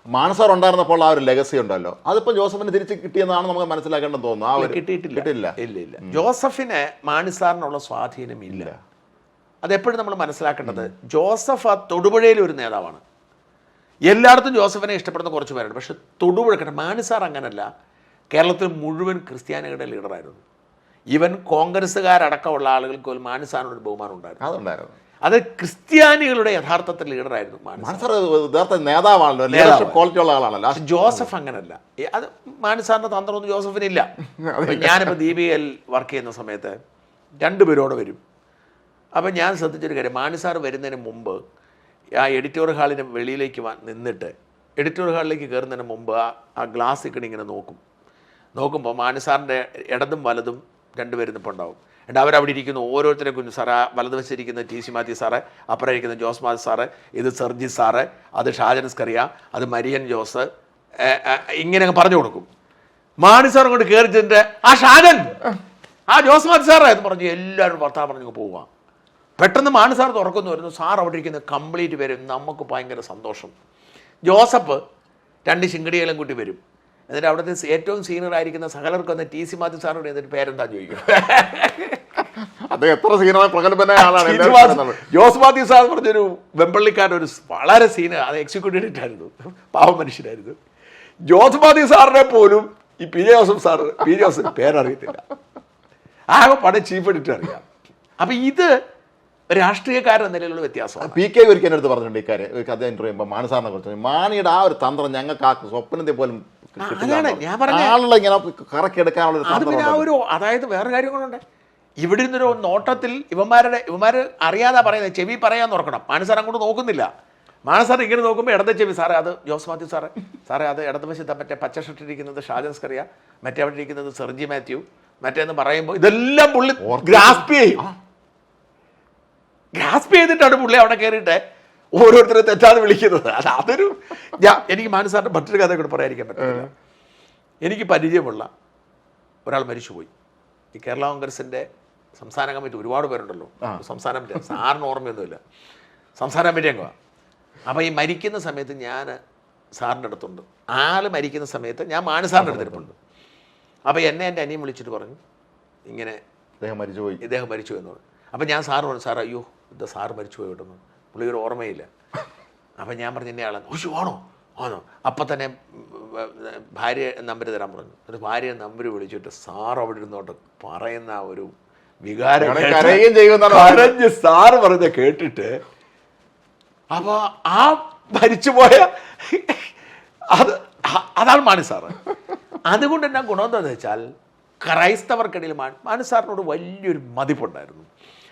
മാനസാർ ഉണ്ടായിരുന്നപ്പോൾ ആ ഒരു ലെഗസി ഉണ്ടല്ലോ. അതിപ്പോ ജോസഫിന് തിരിച്ച് കിട്ടിയെന്നാണ് നമുക്ക് മനസ്സിലാക്കേണ്ടത് തോന്നുന്നു. ആ ഒരു കിട്ടിയിട്ടില്ല. ഇല്ല ഇല്ല. ഇല്ല ജോസഫിന് മാണിസാറിനുള്ള സ്വാധീനമില്ല അതെപ്പോഴും നമ്മൾ മനസ്സിലാക്കേണ്ടത് ജോസഫ് ആ തൊടുപുഴയിലെ ഒരു നേതാവാണ്. എല്ലായിടത്തും ജോസഫിനെ ഇഷ്ടപ്പെടുന്ന കുറച്ച് പേരുണ്ട്. പക്ഷെ തൊടുപുഴ കാരണം മാണിസാർ അങ്ങനല്ല. കേരളത്തിൽ മുഴുവൻ ക്രിസ്ത്യാനികളുടെ ലീഡറായിരുന്നു. ഈവൻ കോൺഗ്രസ്സുകാരടക്കമുള്ള ആളുകൾക്ക് പോലും മാനസാനോട് ഒരു ബഹുമാനം ഉണ്ടായിരുന്നു. അതുണ്ടായിരുന്നു. അത് ക്രിസ്ത്യാനികളുടെ യഥാർത്ഥത്തിൽ ലീഡറായിരുന്നു മാണിസാർ മാനസാർ യഥാർത്ഥ നേതാവാണല്ലോ ലീഡർഷിപ്പ് ക്വാളിറ്റി ഉള്ള ആളാണല്ലോ. ജോസഫ് അങ്ങനല്ല. അത് മാനസാറിന്റെ തന്ത്രമൊന്നും ജോസഫിനില്ല. ഞാനിപ്പോൾ ദീപികയിൽ വർക്ക് ചെയ്യുന്ന സമയത്ത് രണ്ടുപേരോടെ വരും. അപ്പം ഞാൻ ശ്രദ്ധിച്ചൊരു കാര്യം. മാനുസാർ വരുന്നതിന് മുമ്പ് ആ എഡിറ്റോറിയൽ ഹാളിന് വെളിയിലേക്ക് നിന്നിട്ട് എഡിറ്റോറിയൽ ഹാളിലേക്ക് കയറുന്നതിന് മുമ്പ് ആ ആ ഗ്ലാസ് ഇക്കണിങ്ങനെ നോക്കും. നോക്കുമ്പോൾ മാനിസാറിന്റെ ഇടതും വലതും രണ്ടുപേരും ഇപ്പോൾ ഉണ്ടാവും എന്നിട്ട് അവരവിടെ ഇരിക്കുന്ന. ഓരോരുത്തരെ കുഞ്ഞു സാറ് ആ വലത് വശിരിക്കുന്ന ടി സി മാത്യു സാറ് അപ്പുറം ജോസ് മാത്യു സാറ് ഇത് സെർജി സാറ് അത് ഷാജൻ സ്കറിയ അത് മരിയൻ ജോസ് ഇങ്ങനെ പറഞ്ഞു കൊടുക്കും. മാണി സാർ അങ്ങോട്ട് കയറി ചെന്നിട്ട് ആ ഷാജൻ ആ ജോസ് മാത്യു സാറേ എന്ന് പറഞ്ഞു എല്ലാവരും ഭർത്താവ് പറഞ്ഞു പോവുക പെട്ടെന്ന് മാണി സാർ തുറക്കുന്നു വരുന്നു. സാർ അവിടെ ഇരിക്കുന്ന കംപ്ലീറ്റ് വരും നമുക്ക് ഭയങ്കര സന്തോഷം. ജോസഫ് രണ്ട് ശിങ്കടികളും കൂട്ടി വരും. എന്നിട്ട് അവിടുത്തെ ഏറ്റവും സീനിയർ ആയിരിക്കുന്ന സകലർക്ക് വന്ന് ടി സി മാത്യു സാറിനോട് എന്നിട്ട് പേരെന്താ ചോദിക്കും. അദ്ദേഹം എത്ര സീനിയർ പ്രഗത്ഭനായ ആളാണ്. ജോസ് മാത്യു സാർ പറഞ്ഞൊരു വെമ്പള്ളിക്കാരൻ ഒരു വളരെ സീനിയർ അത് എക്സിക്യൂട്ടീവ് ആയിരുന്നു. പാവ മനുഷ്യനായിരുന്നു. ജോസ് മാത്യു സാറിനെ പോലും ഈ P J Joseph sir P J Joseph പേരറിയത്തില്ല. ആകെ പടം ചീഫ് എഡിറ്റർ അറിയാം. അപ്പം ഇത് രാഷ്ട്രീയക്കാരുടെ നിലയിലുള്ള വ്യത്യാസം പി കെ ഒരിക്കലും അടുത്ത് പറഞ്ഞിട്ടുണ്ട് ഇക്കാര്യം കഥ ഇന്റർവ്യൂ ചെയ്യുമ്പോൾ മാനസാറിനെ കുറിച്ച്. മാണിയുടെ ആ ഒരു തന്ത്രം ഞങ്ങൾക്ക് ആ സ്വപ്നത്തെ പോലും അതാണ് ഞാൻ പറഞ്ഞ ആളുകളെ ഇങ്ങനെ കറക്കിയെടുക്കാനുള്ള എടുക്കാനുള്ള അത് തന്ത്രം പിന്നെ ആ ഒരു അതായത് വേറെ കാര്യങ്ങളുണ്ട് ഇവിടെ നിന്നൊരു നോട്ടത്തിൽ ഇവന്മാരുടെ ഇവന്മാർ അറിയാതെ പറയുന്നത് ചെവി പറയാൻ നോക്കണം മാനസാർ അങ്ങോട്ട് നോക്കുന്നില്ല. മാനസാർ ഇങ്ങനെ നോക്കുമ്പോൾ ഇടത്തെ ചെവി സാറേ അത് ജോസ് മാത്യു സാറേ സാറേ അത് ഇടതുവശത്ത് മറ്റേ പച്ച ഷാജൻ സ്കറിയ മറ്റേ അവിടെ ഇരിക്കുന്നത് സെർജി മാത്യു മറ്റേന്ന് പറയുമ്പോൾ ഇതെല്ലാം പുള്ളി ഗ്രാസ്പ് ചെയ്യും. ഗ്രാസ്പ് ചെയ്തിട്ടാണ് പുള്ളി അവിടെ കയറിയിട്ട് ഓരോരുത്തരെ തെറ്റാതെ വിളിക്കുന്നത്. അത് അതൊരു ഞാൻ എനിക്ക് മാനസാറിന്റെ മറ്റൊരു കഥ കൂടെ പറയാതിരിക്കാൻ പറ്റില്ല. എനിക്ക് പരിചയമുള്ള ഒരാൾ മരിച്ചുപോയി. ഈ കേരള കോൺഗ്രസിന്റെ സംസ്ഥാന കമ്മിറ്റി ഒരുപാട് പേരുണ്ടല്ലോ. സംസ്ഥാന കമ്മിറ്റി സാറിന് ഓർമ്മയൊന്നുമില്ല. സംസ്ഥാന കമ്മിറ്റി അംഗമാണ് അപ്പോൾ ഈ മരിക്കുന്ന സമയത്ത് ഞാൻ സാറിന്റെ അടുത്തുണ്ട്. ആൾ മരിക്കുന്ന സമയത്ത് ഞാൻ മാനസാറിന്റെ അടുത്തിരിപ്പുണ്ട്. അപ്പോൾ എന്നെ എന്റെ അനിയൻ വിളിച്ചിട്ട് പറഞ്ഞു ഇങ്ങനെ ഇദ്ദേഹം മരിച്ചുപോയി. ഇദ്ദേഹം മരിച്ചു എന്ന് പറഞ്ഞു. അപ്പം ഞാൻ സാറ് പറഞ്ഞു സാർ അയ്യോ ഇത് സാറ് മരിച്ചു പോയി പുള്ളിയൊരു ഓർമ്മയില്ല. അപ്പം ഞാൻ പറഞ്ഞു എന്റെ ആളെ ഓശു ആണോ? ആണോ. അപ്പം തന്നെ ഭാര്യ നമ്പർ തരാൻ പറഞ്ഞു. എന്നിട്ട് ഭാര്യ നമ്പർ വിളിച്ചിട്ട് സാർ അവിടെ ഇരുന്നോട്ട് പറയുന്ന ഒരു വികാരം കരഞ്ഞ് സാറ് പറഞ്ഞ കേട്ടിട്ട് അപ്പോൾ ആ മരിച്ചുപോയ അത് അ- അതാണ് മാണി സാറ് അതുകൊണ്ട് എന്നാ ഗുണം എന്താണെന്ന് വെച്ചാൽ ക്രൈസ്തവർക്കിടയിൽ മാണി മാണി സാറിനോട് വലിയൊരു മതിപ്പുണ്ടായിരുന്നു.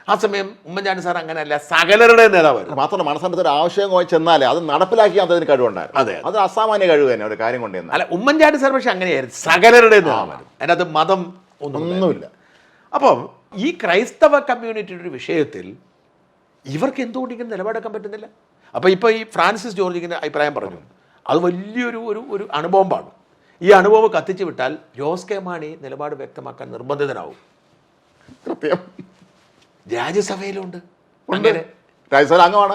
ആ സമയം ഉമ്മൻചാണ്ടി സാർ അങ്ങനെയല്ല സകലരുടെ നേതാവായിരുന്നു. മാത്രമല്ല മനസ്സിന്റെ ഒരു ആവശ്യം പോയി ചെന്നാലേ അത് നടപ്പിലാക്കി അതിന് കഴിവുണ്ടായിരുന്നു. അതെ. അത്. അസാമാന്യ കഴിവ് തന്നെ ഒരു കാര്യം കൊണ്ട് ചെന്നാൽ. അല്ല ഉമ്മൻചാണ്ടി സാർ പക്ഷെ അങ്ങനെയായിരുന്നു സകലരുടെ നേതാവായിരുന്നു. അതിനകത്ത് മതം ഒന്നും ഒന്നുമില്ല. അപ്പം ഈ ക്രൈസ്തവ കമ്മ്യൂണിറ്റിയുടെ ഒരു വിഷയത്തിൽ ഇവർക്ക് എന്തുകൊണ്ട് ഇങ്ങനെ നിലപാടെടുക്കാൻ പറ്റുന്നില്ല? അപ്പോൾ ഇപ്പോൾ ഈ ഫ്രാൻസിസ് ജോർജിങ്ങിന്റെ അഭിപ്രായം പറഞ്ഞു. അത് വലിയൊരു ഒരു ഒരു അണുബോംബാണ്. ഈ അനുഭവം കത്തിച്ചു വിട്ടാൽ ജോസ് കെ മാണി നിലപാട് വ്യക്തമാക്കാൻ നിർബന്ധിതനാവും. കൃത്യം രാജ്യസഭയിലുണ്ട്. അങ്ങനെ. രാജ്യസഭ അംഗമാണ്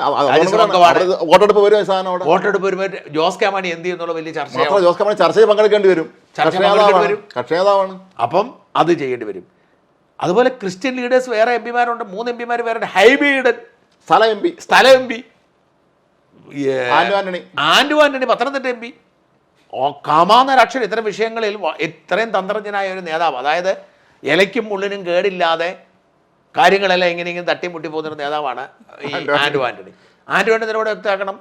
വോട്ടെടുപ്പ് വരും സാധനം അവിടെ? വോട്ടെടുപ്പ് വരുമ്പോൾ ജോസ് കെ മാണി എന്ത് ചെയ്യുന്നുള്ള വലിയ ചർച്ചയാവും ജോസ് കമ്മണി ചർച്ചയിൽ പങ്കെടുക്കേണ്ടി വരും. കക്ഷി നേതാവാണ്. അപ്പം അത് ചെയ്യേണ്ടി വരും. അതുപോലെ ക്രിസ്ത്യൻ ലീഡേഴ്സ് വേറെ എം പിമാരുണ്ട്. മൂന്ന് എം പിമാർ വേറെ ഹൈബീഡൻ സ്ഥല എം പി. സ്ഥല M P. Anto Antony. Anto Antony Pathanamthitta M P. ഓ കാമാന്നൊരക്ഷരം ഇത്തരം വിഷയങ്ങളിൽ ഇത്രയും തന്ത്രജ്ഞനായ ഒരു നേതാവ് അതായത് ഇലയ്ക്കും മുള്ളിനും കേടില്ലാതെ കാര്യങ്ങളെല്ലാം എങ്ങനെയെങ്കിലും തട്ടിമുട്ടി പോകുന്ന നേതാവാണ് ഈ ആൻഡു ആന്റണി. ആൻഡു ആന്റണി നിലപാട് വ്യക്തമാക്കണം.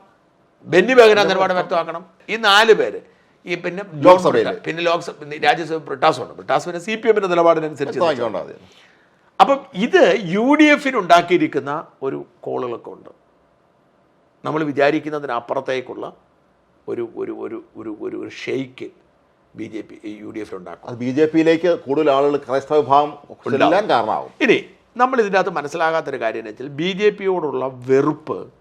ബെന്നി ബേഗന നിലപാട് വ്യക്തമാക്കണം. ഈ നാല് പേര്. ഈ പിന്നെ ജോൺ ലോക്സഭയിൽ. പിന്നെ ലോക്സഭ രാജ്യസഭ ബ്രിട്ടാസുണ്ട് ബ്രിട്ടാസ് പിന്നെ സി പി എമ്മിന്റെ നിലപാടിനനുസരിച്ച് അപ്പം ഇത് യു ഡി എഫിന് ഉണ്ടാക്കിയിരിക്കുന്ന ഒരു കോളുകളൊക്കെ ഉണ്ട്. നമ്മൾ വിചാരിക്കുന്നതിനപ്പുറത്തേക്കുള്ള ഒരു ഒരു ഒരു ഒരു ഒരു ഒരു shake B J P U D എഫിലുണ്ടാക്കും B J പിയിലേക്ക് കൂടുതൽ ആളുകൾ ക്രൈസ്തവ വിഭാഗം കാരണമാകും കാരണമാവും. ഇനി നമ്മൾ ഇതിനകത്ത് മനസ്സിലാകാത്തൊരു കാര്യം എന്ന് വെച്ചാൽ ബി ജെ പിയോടുള്ള വെറുപ്പ്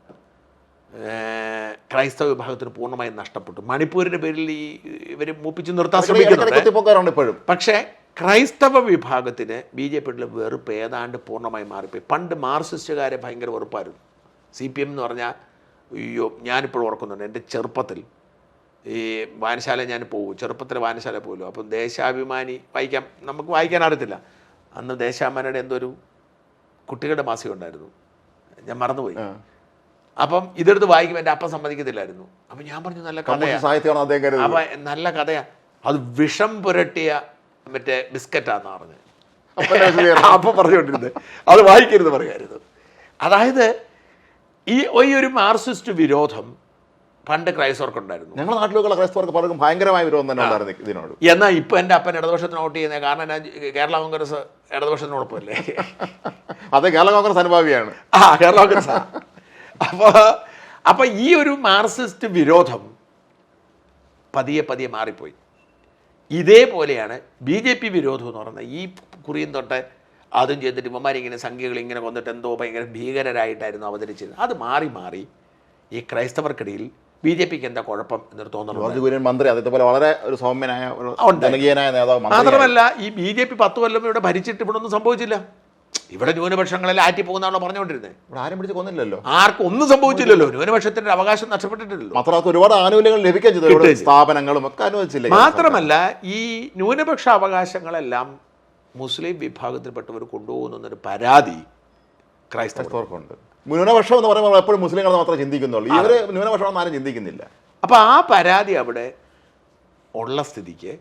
ക്രൈസ്തവ വിഭാഗത്തിന് പൂർണമായും നഷ്ടപ്പെട്ടു. മണിപ്പൂരിന്റെ പേരിൽ ഈ ഇവർ മൂപ്പിച്ച് നിർത്താൻ ശ്രമിക്കുന്നുണ്ട്. ഇപ്പോഴും. പക്ഷേ ക്രൈസ്തവ വിഭാഗത്തിന് ബി ജെ പിയുടെ വെറുപ്പ് ഏതാണ്ട് പൂർണമായി മാറിപ്പോയി. പണ്ട് മാർക്സിസ്റ്റുകാരെ ഭയങ്കര വെറുപ്പായിരുന്നു. സി പി എം എന്ന് പറഞ്ഞാൽ അയ്യോ ഞാനിപ്പോഴും ഓർക്കുന്നുണ്ട് എന്റെ ചെറുപ്പത്തിൽ. ഈ വായനശാല ഞാൻ പോകും ചെറുപ്പത്തിൽ വായനശാല പോലും. അപ്പം ദേശാഭിമാനി വായിക്കാൻ നമുക്ക് വായിക്കാൻ അറിയത്തില്ല. അന്ന് ദേശാഭിമാനിയുടെ എന്തോ ഒരു കുട്ടികളുടെ മാസിക ഉണ്ടായിരുന്നു. ഞാൻ മറന്നുപോയി. അപ്പം ഇതെടുത്ത് വായിക്കുമ്പോൾ എന്റെ അപ്പം സമ്മതിക്കത്തില്ലായിരുന്നു. അപ്പം ഞാൻ പറഞ്ഞു നല്ല കഥയാണ് അപ്പം നല്ല കഥയാണ് അത് വിഷം പുരട്ടിയ മറ്റേ ബിസ്ക്കറ്റാന്ന് പറഞ്ഞത് അപ്പ പറഞ്ഞുകൊണ്ടിരുന്നത്. അത് വായിക്കരുത് പറയുമായിരുന്നു അതായത് ഈ ഈ ഒരു മാർസിസ്റ്റ് വിരോധം പണ്ട് ക്രൈസ്തവർക്കുണ്ടായിരുന്നു. ഞങ്ങളുടെ നാട്ടിലുള്ള ക്രൈസ്തവർക്ക് പലർക്കും ഭയങ്കരമായ വിരോധം തന്നെ ഉണ്ടായിരുന്നു ഇതിനോട്. എന്നാൽ ഇപ്പം എന്റെ അപ്പൻ ഇടതുപക്ഷത്തിന് വോട്ട് ചെയ്യുന്നത് കാരണം ഞാൻ കേരള കോൺഗ്രസ് ഇടതുപക്ഷത്തിനോടൊപ്പമല്ലേ? അത് കേരള കോൺഗ്രസ് അനുഭാവിയാണ്. ആ കേരള കോൺഗ്രസ് അപ്പോൾ അപ്പോൾ ഈ ഒരു മാർസിസ്റ്റ് വിരോധം പതിയെ പതിയെ മാറിപ്പോയി. ഇതേപോലെയാണ് ബി ജെ പി വിരോധം എന്ന് പറയുന്നത്. ഈ കുറിയും തൊട്ട് അതും ചെയ്തിട്ട് ഇവന്മാരിങ്ങനെ സംഖ്യകൾ ഇങ്ങനെ കൊന്നിട്ട് എന്തോ ഭയങ്കര ഭീകരരായിട്ടായിരുന്നു അവതരിച്ചിരുന്നത് അത് മാറി മാറി ഈ ക്രൈസ്തവർക്കിടയിൽ ബി ജെ പിക്ക് എന്താ കുഴപ്പം എന്നൊരു കുര്യൻ മന്ത്രി അതേപോലെ വളരെ ഒരു സൗമ്യനായ ഒരു. ജനകീയനായ നേതാവ്. മാത്രമല്ല ഈ ബി ജെ പി പത്ത് കൊല്ലം ഇവിടെ ഭരിച്ചിട്ട് ഇവിടെ ഒന്നും സംഭവിച്ചില്ല. ഇവിടെ ന്യൂനപക്ഷങ്ങളെല്ലാം ആറ്റി പോകുന്നതാണോ പറഞ്ഞുകൊണ്ടിരുന്നത് ഇവിടെ ആരും പിടിച്ച് കൊന്നില്ലല്ലോ. ആർക്കും ഒന്നും സംഭവിച്ചില്ലല്ലോ. ന്യൂനപക്ഷത്തിന്റെ അവകാശം നഷ്ടപ്പെട്ടിട്ടില്ലല്ലോ. മാത്രമല്ല ഒരുപാട് ആനുകൂല്യങ്ങൾ ലഭിക്കാൻ ചെയ്തു. സ്ഥാപനങ്ങളും ഒക്കെ അനുവദിച്ചില്ല? മാത്രമല്ല ഈ ന്യൂനപക്ഷ അവകാശങ്ങളെല്ലാം മുസ്ലിം വിഭാഗത്തിൽപ്പെട്ടവർ കൊണ്ടുപോകുന്നൊരു പരാതി ക്രൈസ്തവർ ക്രൈസ്തവർക്കുണ്ട്. ന്യൂനപക്ഷം എന്ന് പറയുമ്പോൾ എപ്പോഴും മുസ്ലിങ്ങൾ മാത്രമേ ചിന്തിക്കുന്നുള്ളൂ. ഇവർ ന്യൂനപക്ഷം ആരും ചിന്തിക്കുന്നില്ല. അപ്പോൾ ആ പരാതി അവിടെ ഉള്ള സ്ഥിതിക്ക്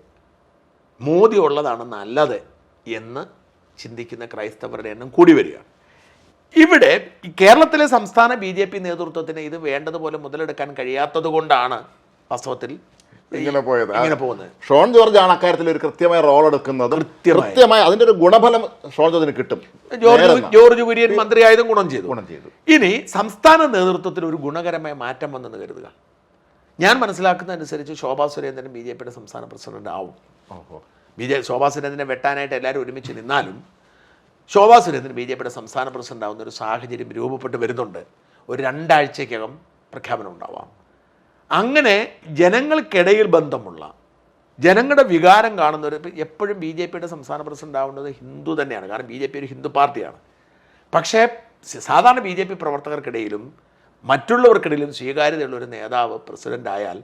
മോദി ഉള്ളതാണ് നല്ലത് എന്ന് ചിന്തിക്കുന്ന ക്രൈസ്തവരുടെ എണ്ണം കൂടി വരികയാണ്. ഇവിടെ കേരളത്തിലെ സംസ്ഥാന ബി ജെ പി നേതൃത്വത്തിന് ഇത് വേണ്ടതുപോലെ മുതലെടുക്കാൻ കഴിയാത്തത് കൊണ്ടാണ് വാസ്തവത്തിൽ ഇങ്ങനെ പോയത്. ഇങ്ങനെ പോകുന്നത്. ഷോൺ ജോർജ് ആണ് അക്കാര്യത്തിൽ ഒരു കൃത്യമായ റോൾ എടുക്കുന്നത്. കൃത്യമായി. അതിന്റെ ഒരു ഗുണഫലം ഷോൺ ജോർജിന് കിട്ടും. ജോർജ്. ജോർജ് കുര്യൻ മന്ത്രിയായതും ഗുണം ചെയ്തു. ഗുണം ചെയ്തു. ഇനി സംസ്ഥാന നേതൃത്വത്തിൽ ഒരു ഗുണകരമായ മാറ്റം വന്നെന്ന് കരുതുക. ഞാൻ മനസ്സിലാക്കുന്ന അനുസരിച്ച് ശോഭാ സുരേന്ദ്രൻ ബി ജെ പിയുടെ സംസ്ഥാന പ്രസിഡന്റ് ആവും. ബി ജെ ശോഭാ സുരേന്ദ്രനെ വെട്ടാനായിട്ട് എല്ലാവരും ഒരുമിച്ച് നിന്നാലും ശോഭാ സുരേന്ദ്രൻ ബി ജെ പിയുടെ സംസ്ഥാന പ്രസിഡന്റ് ആവുന്ന ഒരു സാഹചര്യം രൂപപ്പെട്ട് വരുന്നുണ്ട്. ഒരു രണ്ടാഴ്ചക്കകം പ്രഖ്യാപനം ഉണ്ടാവാം. അങ്ങനെ ജനങ്ങൾക്കിടയിൽ ബന്ധമുള്ള ജനങ്ങളുടെ വികാരം കാണുന്നവർ എപ്പോഴും ബി ജെ പിയുടെ സംസ്ഥാന പ്രസിഡന്റ് ആവേണ്ടത് ഹിന്ദു തന്നെയാണ്. കാരണം ബി ജെ പി ഒരു ഹിന്ദു പാർട്ടിയാണ്. പക്ഷേ സാധാരണ ബി ജെ പി പ്രവർത്തകർക്കിടയിലും മറ്റുള്ളവർക്കിടയിലും സ്വീകാര്യതയുള്ള ഒരു നേതാവ് പ്രസിഡന്റ് ആയാൽ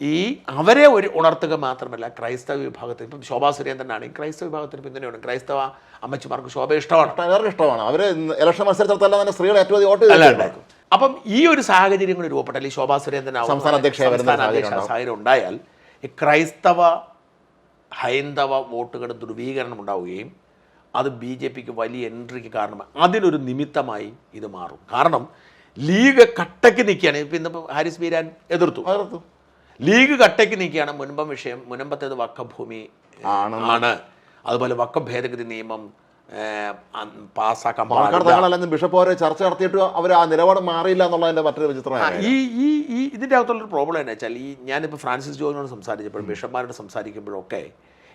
ഈ അവരെ ഒരു ഉണർത്തുക മാത്രമല്ല ക്രൈസ്തവ വിഭാഗത്തിൽ ഇപ്പം ശോഭാ സുരേന്ദ്രനാണെങ്കിൽ ക്രൈസ്തവ വിഭാഗത്തിന് പിന്തുണയുണ്ട്. ക്രൈസ്തവ അമ്മച്ചിമാർക്ക് ശോഭ ഇഷ്ടമാണ്. ഇഷ്ടമാണ്. അവർ ഇലക്ഷൻ മത്സരത്തിൽ തന്നെ സ്ത്രീകൾ ഏറ്റവും അധികം വോട്ട് അപ്പം ഈ ഒരു സാഹചര്യം കൂടി രൂപപ്പെട്ടാൽ ഈ ശോഭാ സുരേന്ദ്രൻ സംസ്ഥാന അധ്യക്ഷ ഉണ്ടായാൽ ഈ ക്രൈസ്തവ ഹൈന്ദവ വോട്ടുകളുടെ ധ്രുവീകരണം ഉണ്ടാവുകയും അത് ബി ജെ പിക്ക് വലിയ എൻട്രിക്ക് കാരണമായി അതിനൊരു നിമിത്തമായി ഇത് മാറും. കാരണം ലീഗ് കട്ടയ്ക്ക് നിൽക്കുകയാണ്. ഇപ്പം ഇന്നിപ്പോൾ ഹാരിസ് ബീരാൻ എതിർത്തു. എതിർത്തു ലീഗ് കട്ടയ്ക്ക് നിൽക്കുകയാണ്. മുൻപം വിഷയം മുൻപത്തേത് വക്കഭൂമി. ആണ്. അതുപോലെ വക്കം ഭേദഗതി നിയമം പാസ്സാക്കാൻ പാലക്കാട് ബിഷപ്പ് അവരെ ചർച്ച നടത്തിയിട്ട് അവർ ആ നിലപാട് മാറിയില്ല എന്നുള്ളതിന്റെ മറ്റൊരു വിചിത്രമാണ് ഈ ഈ ഈ ഇതിന്റെ അകത്തുള്ളൊരു പ്രോബ്ലം എന്നു വെച്ചാൽ ഈ ഞാനിപ്പോൾ ഫ്രാൻസിസ് ജോർജിനോട് സംസാരിച്ചപ്പോഴും ബിഷപ്പ്മാരോട് സംസാരിക്കുമ്പോഴൊക്കെ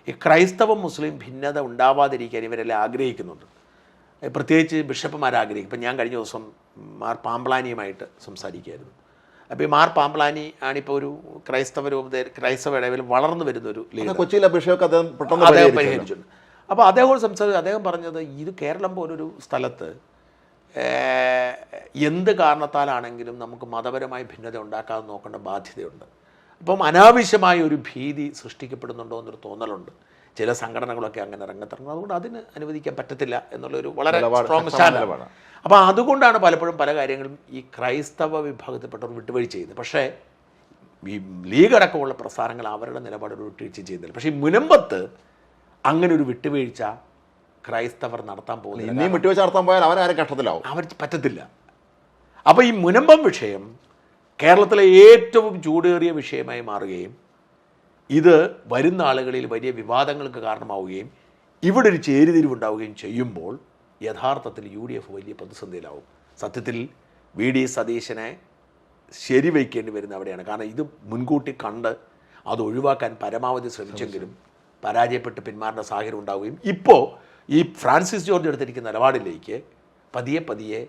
ഈ ക്രൈസ്തവ മുസ്ലിം ഭിന്നത ഉണ്ടാവാതിരിക്കാൻ ഇവരെല്ലാം ആഗ്രഹിക്കുന്നുണ്ട്. പ്രത്യേകിച്ച് ബിഷപ്പുമാർ ആഗ്രഹിക്കും. ഇപ്പം ഞാൻ കഴിഞ്ഞ ദിവസം മാർ പാമ്പ്ലാനിയുമായിട്ട് സംസാരിക്കുകയായിരുന്നു. അപ്പോൾ ഈ മാർ പാമ്പ്ലാനി ആണിപ്പോൾ ഒരു ക്രൈസ്തവ രൂപത ക്രൈസ്തവ ഇടവിൽ വളർന്നു വരുന്ന ഒരു കൊച്ചിയിലെ ബിഷപ്പ് അദ്ദേഹം പെട്ടെന്ന് അദ്ദേഹം പരിഹരിച്ചിട്ടുണ്ട്. അപ്പോൾ അദ്ദേഹം സംസാരിച്ചു അദ്ദേഹം പറഞ്ഞത് ഇത് കേരളം പോലൊരു സ്ഥലത്ത് എന്ത് കാരണത്താലാണെങ്കിലും നമുക്ക് മതപരമായ ഭിന്നത ഉണ്ടാക്കാതെ നോക്കേണ്ട ബാധ്യതയുണ്ട്. അപ്പം അനാവശ്യമായ ഒരു ഭീതി സൃഷ്ടിക്കപ്പെടുന്നുണ്ടോ എന്നൊരു തോന്നലുണ്ട്. ചില സംഘടനകളൊക്കെ അങ്ങനെ രംഗത്തിറങ്ങും അതുകൊണ്ട് അതിന് അനുവദിക്കാൻ പറ്റത്തില്ല എന്നുള്ളൊരു വളരെ സ്ട്രോങ് ശക്തമായ സ്റ്റാൻഡ് അപ്പോൾ അതുകൊണ്ടാണ് പലപ്പോഴും പല കാര്യങ്ങളും ഈ ക്രൈസ്തവ വിഭാഗത്തിൽപ്പെട്ടവർ വിട്ടുവീഴ്ച ചെയ്യുന്നത്. പക്ഷേ ഈ ലീഗ് അടക്കമുള്ള പ്രസ്ഥാനങ്ങൾ അവരുടെ നിലപാടൊരു വിട്ടുവീഴ്ച ചെയ്യുന്നില്ല. പക്ഷേ ഈ മുനമ്പത്ത് അങ്ങനെ ഒരു വിട്ടുവീഴ്ച ക്രൈസ്തവർ നടത്താൻ പോകുന്നില്ല. ഇനിയും വിട്ടുവീഴ്ച നടത്താൻ പോയാൽ അവരാരും കഷ്ടത്തിലാവും? അവർ പറ്റത്തില്ല. അപ്പോൾ ഈ മുനമ്പം വിഷയം കേരളത്തിലെ ഏറ്റവും ചൂടേറിയ വിഷയമായി മാറുകയും ഇത് വരുന്ന ആളുകളിൽ വലിയ വിവാദങ്ങൾക്ക് കാരണമാവുകയും ഇവിടെ ഒരു ചേരിതിരിവുണ്ടാവുകയും ചെയ്യുമ്പോൾ യഥാർത്ഥത്തിൽ യു ഡി എഫ് വലിയ പ്രതിസന്ധിയിലാവും. സത്യത്തിൽ വി ഡി സതീശനെ ശരിവയ്ക്കേണ്ടി വരുന്ന അവിടെയാണ്. കാരണം ഇത് മുൻകൂട്ടി കണ്ട് അത് ഒഴിവാക്കാൻ പരമാവധി ശ്രമിച്ചെങ്കിലും പരാജയപ്പെട്ട് പിന്മാറേണ്ട സാഹചര്യം ഉണ്ടാവുകയും ഇപ്പോൾ ഈ ഫ്രാൻസിസ് ജോർജ് എടുത്തിരിക്കുന്ന നിലപാടിലേക്ക് പതിയെ പതിയെ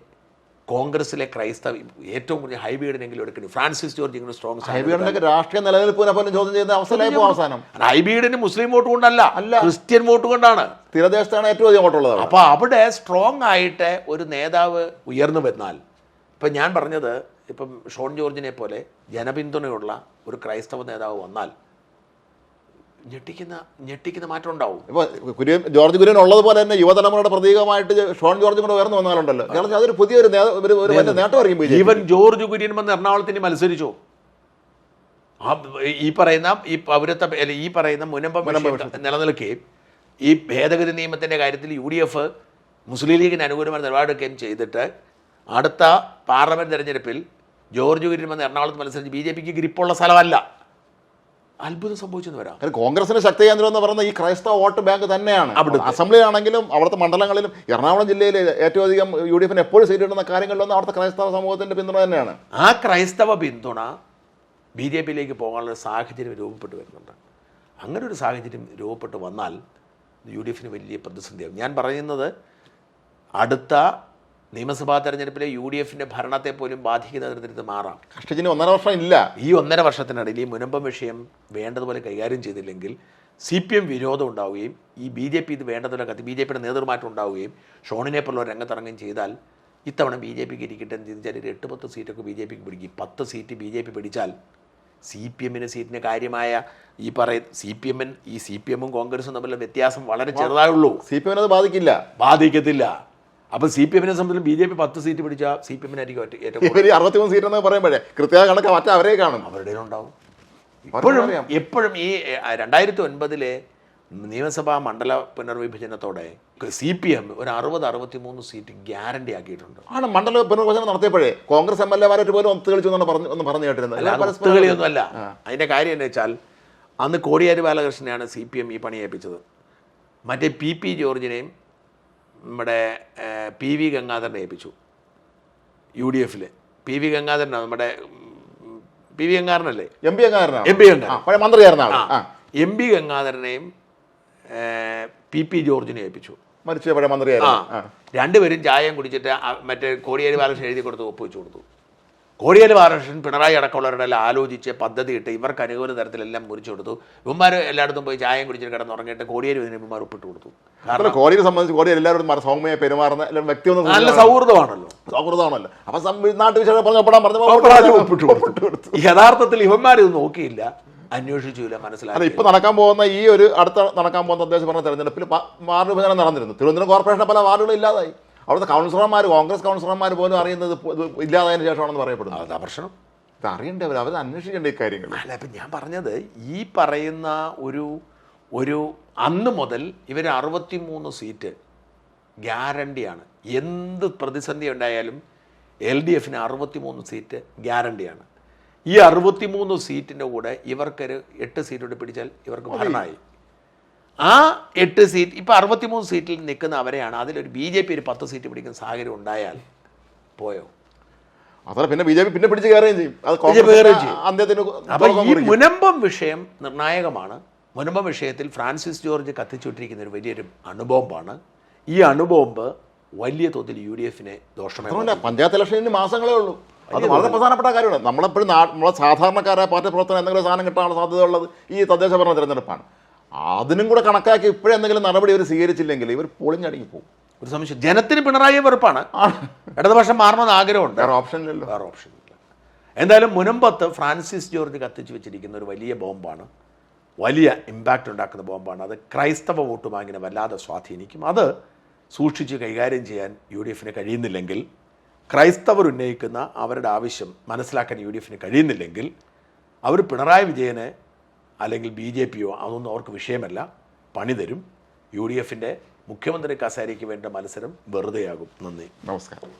കോൺഗ്രസിലെ ക്രൈസ്തവ ഏറ്റവും കൂടുതൽ ഹൈബീഡിനെങ്കിലും എടുക്കുന്നു ഫ്രാൻസിസ് ജോർജ് ഇങ്ങനെ സ്ട്രോങ് രാഷ്ട്രീയ നിലനിൽപ്പിനെ പോലും ചോദ്യം ചെയ്യുന്ന അവസരമായി അവസാനം ഹൈബീഡിന് മുസ്ലിം വോട്ട് കൊണ്ടല്ല അല്ല. ക്രിസ്ത്യൻ വോട്ട് കൊണ്ടാണ് തീരദേശത്താണ് ഏറ്റവും അധികം വോട്ടുള്ളത്. അപ്പോൾ അവിടെ സ്ട്രോങ് ആയിട്ട് ഒരു നേതാവ് ഉയർന്നു വന്നാൽ ഇപ്പം ഞാൻ പറഞ്ഞത് ഇപ്പം ഷോൺ ജോർജിനെ പോലെ ജനപിന്തുണയുള്ള ഒരു ക്രൈസ്തവ നേതാവ് വന്നാൽ ഞെട്ടിക്കുന്ന ഞെട്ടിക്കുന്ന മാറ്റം ഉണ്ടാവും. ഇപ്പൊ കുര്യൻ ജോർജ് കുര്യൻ ഉള്ളതുപോലെ തന്നെ യുവതലമുറയുടെ പ്രതീകമായിട്ട് ഷോൺ ജോർജ് കൂടെ ഉയർന്നു വന്നാലുണ്ടല്ലോ. കേരളത്തിൽ അതൊരു പുതിയൊരു നേട്ടം നേട്ടമായിരിക്കും ഈവൻ ജോർജ് കുര്യൻ വന്ന് എറണാകുളത്തിന് മത്സരിച്ചു. ആ ഈ പറയുന്ന ഈ പൗരത്വ അല്ല ഈ പറയുന്ന മുനമ്പം നിലനിൽക്കെ നിലനിൽക്കുകയും ഈ ഭേദഗതി നിയമത്തിന്റെ കാര്യത്തിൽ യു ഡി എഫ് മുസ്ലിം ലീഗിന് അനുകൂലമായി നിലപാടെടുക്കുകയും ചെയ്തിട്ട് അടുത്ത പാർലമെന്റ് തെരഞ്ഞെടുപ്പിൽ ജോർജ് കുര്യൻ വന്ന് എറണാകുളത്ത് മത്സരിച്ച് ബി ജെ പിക്ക് ഗ്രിപ്പുള്ള സ്ഥലമല്ല. അത്ഭുതം സംഭവിച്ചെന്ന് വരാം. കോൺഗ്രസിന് ശക്തി കേന്ദ്രം എന്ന് പറയുന്നത് ഈ ക്രൈസ്തവ വോട്ട് ബാങ്ക് തന്നെയാണ്. അവിടെ അസംബ്ലി ആണെങ്കിലും അവിടുത്തെ മണ്ഡലങ്ങളിലും എറണാകുളം ജില്ലയിൽ ഏറ്റവും അധികം യു ഡി എഫിന് എപ്പോഴും സീറ്റിടുന്ന കാര്യങ്ങളിലൊന്നും അവിടുത്തെ ക്രൈസ്തവ സമൂഹത്തിന്റെ പിന്തുണ തന്നെയാണ്. ആ ക്രൈസ്തവ പിന്തുണ ബി ജെ പിയിലേക്ക് പോകാനുള്ള സാഹചര്യം രൂപപ്പെട്ടു വരുന്നുണ്ട്. അങ്ങനെ ഒരു സാഹചര്യം രൂപപ്പെട്ടു വന്നാൽ യു ഡി എഫിന് വലിയ പ്രതിസന്ധിയാകും. ഞാൻ പറയുന്നത് അടുത്ത നിയമസഭാ തെരഞ്ഞെടുപ്പിലെ യു ഡി എഫിന്റെ ഭരണത്തെ പോലും ബാധിക്കുന്ന തരത്തിൽ ഇത് മാറാം. കഷ്ടിച്ചിന് ഒന്നര വർഷം ഇല്ല. ഈ ഒന്നര വർഷത്തിനിടയിൽ ഈ മുനമ്പം വിഷയം വേണ്ടതുപോലെ കൈകാര്യം ചെയ്തില്ലെങ്കിൽ സി പി എം വിരോധം ഉണ്ടാവുകയും ഈ ബി ജെ പി ഇത് വേണ്ടതുപോലെ കത്തി ബി ജെ പിയുടെ നേതൃമാറ്റം ഉണ്ടാവുകയും ഷോണിനെ പോലുള്ള രംഗത്തിറങ്ങുകയും ചെയ്താൽ ഇത്തവണ ബി ജെ പിക്ക് ഇരിക്കട്ടെ എന്ന് ചിന്തിച്ചാൽ ഒരു എട്ട് പത്ത് സീറ്റൊക്കെ ബി ജെ പിക്ക് പിടിക്കും. പത്ത് സീറ്റ് ബി ജെ പി പിടിച്ചാൽ സി പി എമ്മിന് സീറ്റിന് കാര്യമായ ഈ പറയ സി പി എമ്മിൻ ഈ സി പി എമ്മും കോൺഗ്രസും തമ്മിലുള്ള വ്യത്യാസം വളരെ ചെറുതായുള്ളൂ. സി പി എമ്മിനത് ബാധിക്കില്ല. ബാധിക്കത്തില്ല. അപ്പം സി പി എമ്മിനെ സംബന്ധിച്ച് ബി ജെ പി പത്ത് സീറ്റ് പിടിച്ചാൽ സി പി എമ്മിനായിരിക്കും ഏറ്റവും ഇവർ അറുപത്തിമൂന്ന് സീറ്റ് എന്ന് പറയുമ്പോഴേ കൃത്യമായ കണക്ക് മറ്റേ അവരെ കാണും. അവരുടെ ഉണ്ടാവും. എപ്പോഴും എപ്പോഴും ഈ രണ്ടായിരത്തി ഒൻപതിലെ നിയമസഭാ മണ്ഡല പുനർവിഭജനത്തോടെ സി പി എം ഒരു അറുപത് അറുപത്തി മൂന്ന് സീറ്റ് ഗ്യാരണ്ടി ആക്കിയിട്ടുണ്ട്. ആണ് മണ്ഡല പുനർവിഭജനം നടത്തിയപ്പോഴേ കോൺഗ്രസ് എം എൽ എമാരായിട്ട് പോലും ഒത്തുകളിച്ചു എന്നാണ് പറഞ്ഞു ഒന്ന് പറഞ്ഞു കേട്ടിരുന്നത്. അല്ല അത് പരസ്പരം- ഒത്തുകളിയൊന്നും അല്ല അതിന്റെ കാര്യം എന്ന് വെച്ചാൽ അന്ന് കോടിയേരി ബാലകൃഷ്ണനെയാണ് സി പി എം ഈ പണി ഏൽപ്പിച്ചത്. മറ്റേ പി പി ജോർജിനെയും നമ്മുടെ പി വി ഗംഗാധരനെ ഏൽപ്പിച്ചു. യു ഡി എഫിൽ പി വി ഗംഗാധരനാണ് നമ്മുടെ പി വി ഗംഗാധരനല്ലേ? എം പി ഗംഗാധരനാണ്? എം പി ഗംഗാധരൻ. ആ എം പി ഗംഗാധരനെയും പി പി ജോർജിനെ ഏൽപ്പിച്ചു. മരിച്ച പഴയ മന്ത്രിയായിരുന്നു. രണ്ടുപേരും ചായം കുടിച്ചിട്ട് മറ്റേ കോടിയേരി ബാലകൃഷ്ണൻ എഴുതി കൊടുത്ത് ഒപ്പുവെച്ച് കൊടുത്തു. കോടിയേരി ബാലകൃഷ്ണൻ പിണറായി അടക്കമുള്ളവരുടെ എല്ലാം ആലോചിച്ച് പദ്ധതിയിട്ട് ഇവർക്ക് അനുകൂല തരത്തിലെല്ലാം മുറിച്ചു കൊടുത്തു. ഇവന്മാർ എല്ലായിടത്തും പോയി ചായം കുടിച്ചിട്ട് കിടന്നുറങ്ങിയിട്ട് കോടിയേരി ഇതിന് ഇവന്മാർ ഒപ്പിട്ട് കൊടുത്തു. കാരണം കോടിയെ സംബന്ധിച്ച് കോടിയേരി എല്ലാവരും സൗമ്യ പെരുമാറുന്ന എല്ലാം വ്യക്തി നല്ല സൗഹൃദമാണല്ലോ. സൗഹൃദമാണല്ലോ. അപ്പൊ നാട്ടു പറഞ്ഞപ്പെടാൻ പപ്പടാജ് ഒപ്പിട്ട് കൊടുത്തു. യഥാർത്ഥത്തിൽ ഇവന്മാർ ഇത് നോക്കിയില്ല. അന്വേഷിച്ചില്ല അല്ല മനസ്സിലാക്കി ഇപ്പൊ നടക്കാൻ പോകുന്ന ഈ ഒരു അടുത്ത നടക്കാൻ പോകുന്ന അദ്ദേഹം പറഞ്ഞ തെരഞ്ഞെടുപ്പിൽ വാർഡ് വിഭജനം നടന്നിരുന്നു. തിരുവനന്തപുരം കോർപ്പറേഷൻ പല വാർഡുകളും ഇല്ലാതായി. അവിടുത്തെ കൗൺസിലർമാർ കോൺഗ്രസ് കൗൺസിലർമാർ പോലും അറിയുന്നത് ഇല്ലാതായതിന് ശേഷമാണെന്ന് പറയപ്പെടുന്നത് അതാ പ്രശ്നം. ഇത് അറിയണ്ടേ അവർ അന്വേഷിക്കേണ്ട ഈ കാര്യങ്ങൾ അല്ല അപ്പം ഞാൻ പറഞ്ഞത് ഈ പറയുന്ന ഒരു ഒരു അന്ന് മുതൽ ഇവർ അറുപത്തി മൂന്ന് സീറ്റ് ഗ്യാരണ്ടിയാണ്. എന്ത് പ്രതിസന്ധി ഉണ്ടായാലും എൽ ഡി എഫിന് അറുപത്തിമൂന്ന് സീറ്റ് ഗ്യാരണ്ടിയാണ്. ഈ അറുപത്തിമൂന്ന് സീറ്റിന്റെ കൂടെ ഇവർക്കൊരു എട്ട് സീറ്റ് കൂടി പിടിച്ചാൽ ഇവർക്ക് ഭരണമായി. ആ എട്ട് സീറ്റ് ഇപ്പോൾ അറുപത്തിമൂന്ന് സീറ്റിൽ നിൽക്കുന്ന അവരെയാണ്. അതിലൊരു ബി ജെ പി ഒരു പത്ത് സീറ്റ് പിടിക്കുന്ന സാഹചര്യം ഉണ്ടായാൽ പോയോ? അതല്ല പിന്നെ ബി ജെ പി പിന്നെ പിടിച്ച് കയറുകയും ചെയ്യും. അപ്പോൾ ഈ മുനമ്പം വിഷയം നിർണായകമാണ്. മുനമ്പം വിഷയത്തിൽ ഫ്രാൻസിസ് ജോർജ് കത്തിച്ചുവിട്ടിരിക്കുന്ന ഒരു വലിയൊരു അണുബോംബാണ്. ഈ അണുബോംബ് വലിയ തോതിൽ യു ഡി എഫിനെ ദോഷമായി പഞ്ചായത്ത് ഇലക്ഷന് മാസങ്ങളേ ഉള്ളൂ. അത് വളരെ പ്രധാനപ്പെട്ട കാര്യമാണ്. നമ്മളെപ്പോഴും നമ്മളെ സാധാരണക്കാരായ പാർട്ടി പ്രവർത്തനം എന്തെങ്കിലും സാധനം കിട്ടാനുള്ള സാധ്യതയുള്ളത് ഈ തദ്ദേശ ഭരണ തിരഞ്ഞെടുപ്പാണ്. അതിനും കൂടെ കണക്കാക്കി ഇപ്പോഴെന്തെങ്കിലും നടപടി ഇവർ സ്വീകരിച്ചില്ലെങ്കിൽ ഇവർ പൊളിഞ്ഞടങ്ങി പോകും. ഒരു സംശയം. ജനത്തിന് പിണറായി വെറുപ്പാണ്. ഇടതുപക്ഷം മാറണമെന്ന് ആഗ്രഹമുണ്ട്. വേറെ ഓപ്ഷൻ ഇല്ലല്ലോ വേറെ ഓപ്ഷൻ ഇല്ല എന്തായാലും മുനമ്പത്ത് ഫ്രാൻസിസ് ജോർജ് കത്തിച്ചു വെച്ചിരിക്കുന്ന ഒരു വലിയ ബോംബാണ്. വലിയ ഇമ്പാക്റ്റ് ഉണ്ടാക്കുന്ന ബോംബാണ്. അത് ക്രൈസ്തവ വോട്ട് ബാങ്കിനെ വല്ലാതെ സ്വാധീനിക്കും. അത് സൂക്ഷിച്ച് കൈകാര്യം ചെയ്യാൻ യു ഡി എഫിന് കഴിയുന്നില്ലെങ്കിൽ ക്രൈസ്തവർ ഉന്നയിക്കുന്ന അവരുടെ ആവശ്യം മനസ്സിലാക്കാൻ യു ഡി എഫിന് കഴിയുന്നില്ലെങ്കിൽ അവർ പിണറായി വിജയനെ അല്ലെങ്കിൽ ബി ജെ പിയോ അതൊന്നും അവർക്ക് വിഷയമല്ല. പണി തരും. യു ഡി എഫിന്റെ മുഖ്യമന്ത്രി കസേരയ്ക്ക് വേണ്ട മത്സരം വെറുതെയാകും. നന്ദി. നമസ്കാരം.